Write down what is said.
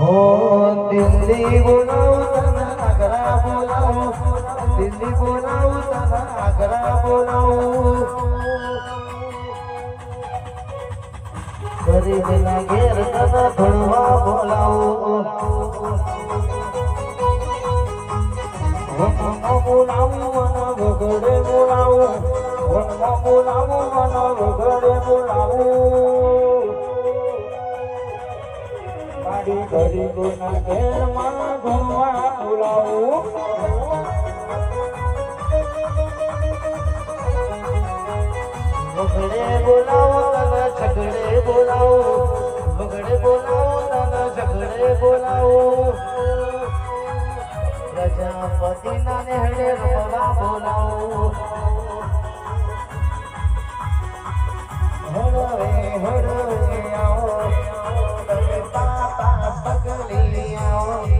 દિલ્હી બોલાવું તને આગ્રા બોલાવું દિલ્હી બોલાવું તને આગ્રા બોલાવું ગરીબના ઘેર તને ભણવા બોલાવું બોલાવું બોલાવું બોલાવું મારી ગરીબોના ઘેરમાં ઘુમવા બોલાવું. વગડે બોલાવો તને છગડે બોલાવો. વગડે બોલાવો તને છગડે બોલાવો. પ્રજાપતિના નેહડે રમવા બોલાવો. પગલી આવો